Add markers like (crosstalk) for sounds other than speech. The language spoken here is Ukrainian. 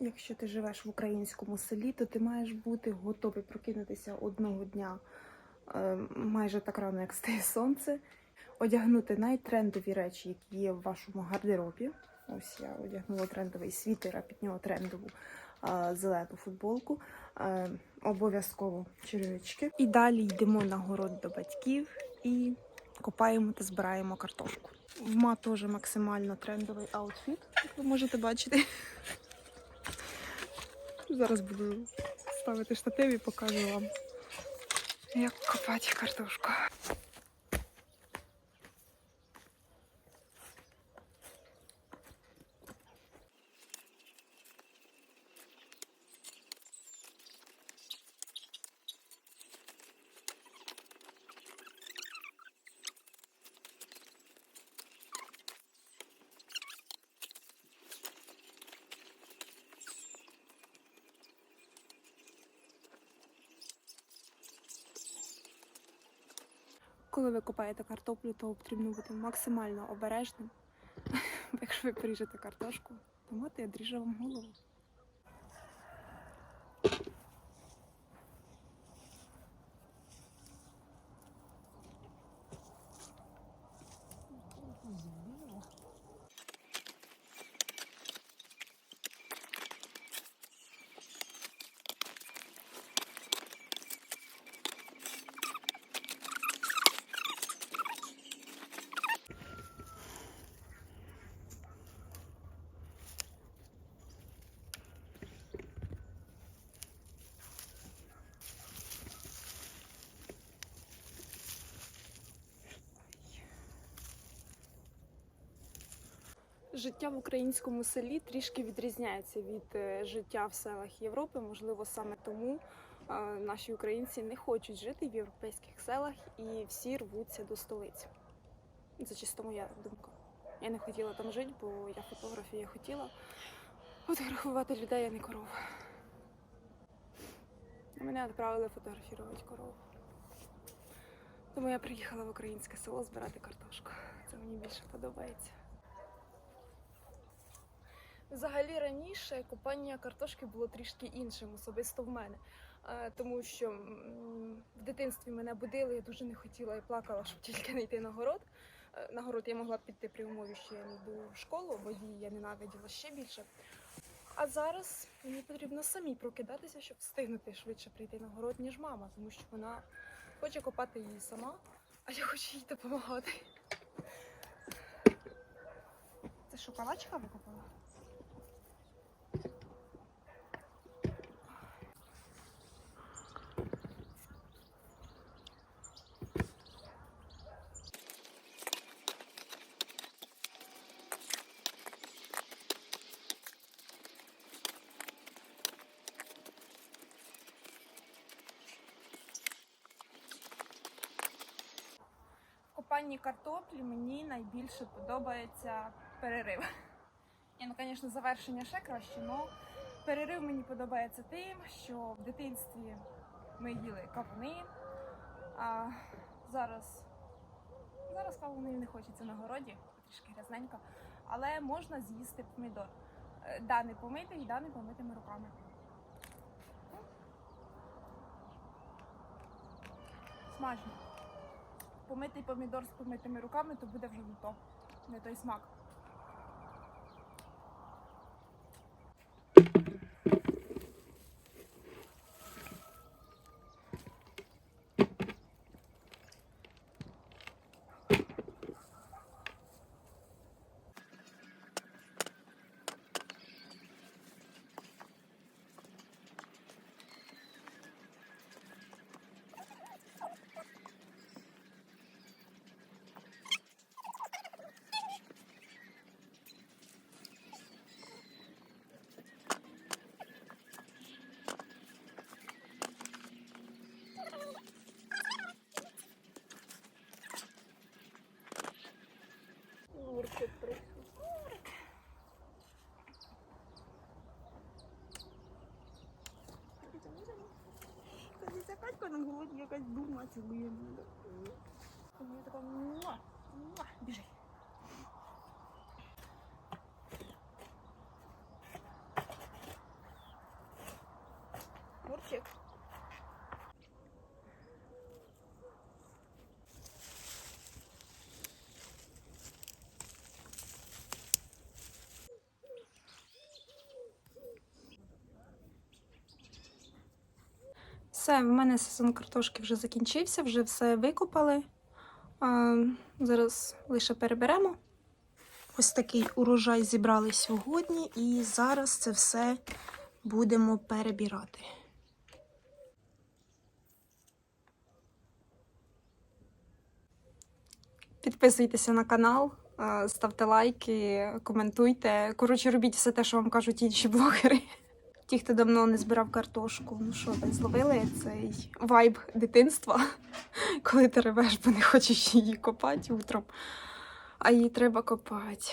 Якщо ти живеш в українському селі, то ти маєш бути готовий прокинутися одного дня е, майже так рано, як стає сонце, одягнути найтрендові речі, які є в вашому гардеробі. Ось я одягнула трендовий світер, а під нього трендову е, зелену футболку. Е, обов'язково черевички. І далі йдемо на город до батьків і копаємо та збираємо картошку. В ма теж максимально трендовий аутфіт, як ви можете бачити. Зараз буду ставити штатив і покажу вам, як копати картошку. Коли ви купаєте картоплю, то потрібно бути максимально обережним. (laughs) Якщо ви поріжете картошку, то мати одріже вам голову. Життя в українському селі трішки відрізняється від е, життя в селах Європи. Можливо, саме тому е, наші українці не хочуть жити в європейських селах і всі рвуться до столиці. Це чисто моя думка. Я не хотіла там жити, бо я фотограф хотіла фотографувати людей, а не коров. Мене відправили фотографувати коров. Тому я приїхала в українське село збирати картошку. Це мені більше подобається. Взагалі раніше купання картошки було трішки іншим, особисто в мене. Тому що в дитинстві мене будили, я дуже не хотіла і плакала, щоб тільки не йти на город. Е, На город я могла піти при умові, що я не йду в школу, бо її я ненавиділа ще більше. А зараз мені потрібно самі прокидатися, щоб встигнути швидше прийти на город, ніж мама, тому що вона хоче копати її сама, а я хочу їй допомагати. Це що, калачка викопала? Копанні картоплі мені найбільше подобається перерив. Ні, ну, звісно, завершення ще краще, але перерив мені подобається тим, що в дитинстві ми їли кавуни, а зараз, зараз кавунів не хочеться на городі, трішки грязненько, але можна з'їсти помідор. Е, Да, не помитий, да, не помитими руками. Смажно помитий помідор з помитими руками, то буде вже не то, не той смак. Сьогодні якась дума цілує мене. Мені така муа, муа, біжи. Мурчик. Все, в мене сезон картошки вже закінчився, вже все викопали. А, зараз лише переберемо. Ось такий урожай зібрали сьогодні, і зараз це все будемо перебирати. Підписуйтеся на канал, ставте лайки, коментуйте. Коротше, робіть все те, що вам кажуть інші блогери. Ті, хто давно не збирав картошку, ну що, ви зловили цей вайб дитинства, (laughs) коли ти ревеш, бо не хочеш її копати утром, а її треба копати.